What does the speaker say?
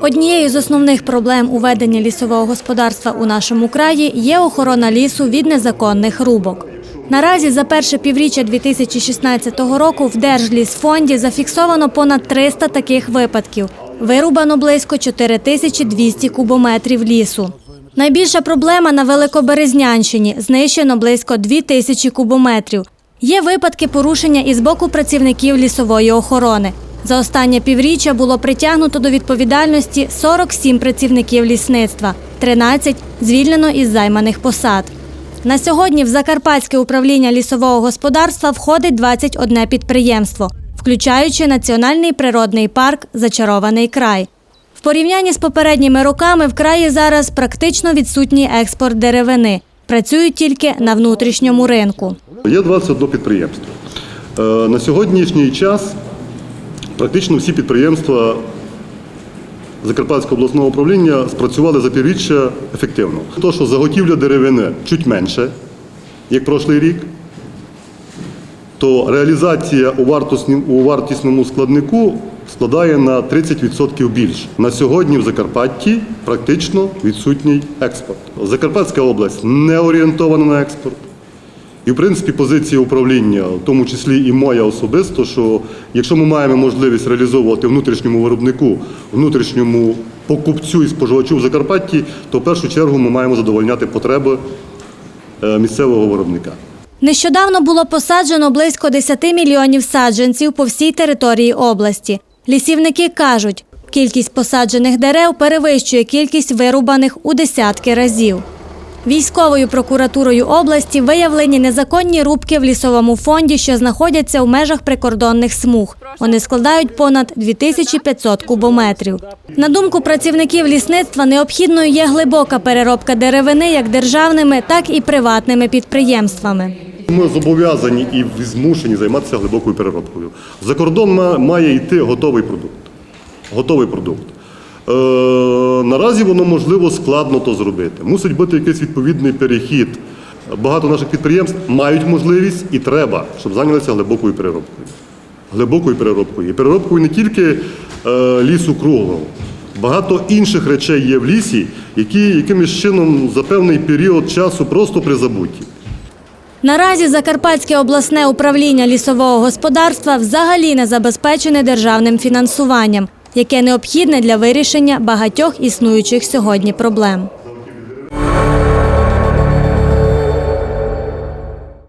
Однією з основних проблем у веденні лісового господарства у нашому краї є охорона лісу від незаконних рубок. Наразі за перше півріччя 2016 року в Держлісфонді зафіксовано понад 300 таких випадків. Вирубано близько 4200 кубометрів лісу. Найбільша проблема на Великоберезнянщині – знищено близько 2000 кубометрів. Є випадки порушення і з боку працівників лісової охорони. За останнє півріччя було притягнуто до відповідальності 47 працівників лісництва, 13 звільнено із займаних посад. На сьогодні в Закарпатське управління лісового господарства входить 21 підприємство, включаючи Національний природний парк Зачарований край. В порівнянні з попередніми роками в краї зараз практично відсутній експорт деревини. Працюють тільки на внутрішньому ринку. Є 21 підприємство. Е, На сьогоднішній час практично всі підприємства Закарпатського обласного управління спрацювали за півріччя ефективно. То, що заготівля деревини чуть менше, як прошлий рік, то реалізація у, вартісному складнику складає на 30% більше. На сьогодні в Закарпатті практично відсутній експорт. Закарпатська область не орієнтована на експорт. І, в принципі, позиція управління, в тому числі і моя особисто, що якщо ми маємо можливість реалізовувати внутрішньому виробнику, внутрішньому покупцю і споживачу в Закарпатті, то в першу чергу ми маємо задовольняти потреби е, місцевого виробника. Нещодавно було посаджено близько 10 мільйонів саджанців по всій території області. Лісівники кажуть, кількість посаджених дерев перевищує кількість вирубаних у десятки разів. Військовою прокуратурою області виявлені незаконні рубки в лісовому фонді, що знаходяться в межах прикордонних смуг. Вони складають понад 2500 кубометрів. На думку працівників лісництва, необхідною є глибока переробка деревини як державними, так і приватними підприємствами. Ми зобов'язані і змушені займатися глибокою переробкою. За кордон має йти готовий продукт. Готовий продукт. Е, наразі воно можливо складно то зробити. Мусить бути якийсь відповідний перехід. Багато наших підприємств мають можливість і треба, щоб зайнялися глибокою переробкою. Глибокою переробкою. І переробкою не тільки е, лісу круглого. Багато інших речей є в лісі, які якимось чином за певний період часу просто призабуті. Наразі Закарпатське обласне управління лісового господарства взагалі не забезпечене державним фінансуванням, яке необхідне для вирішення багатьох існуючих сьогодні проблем.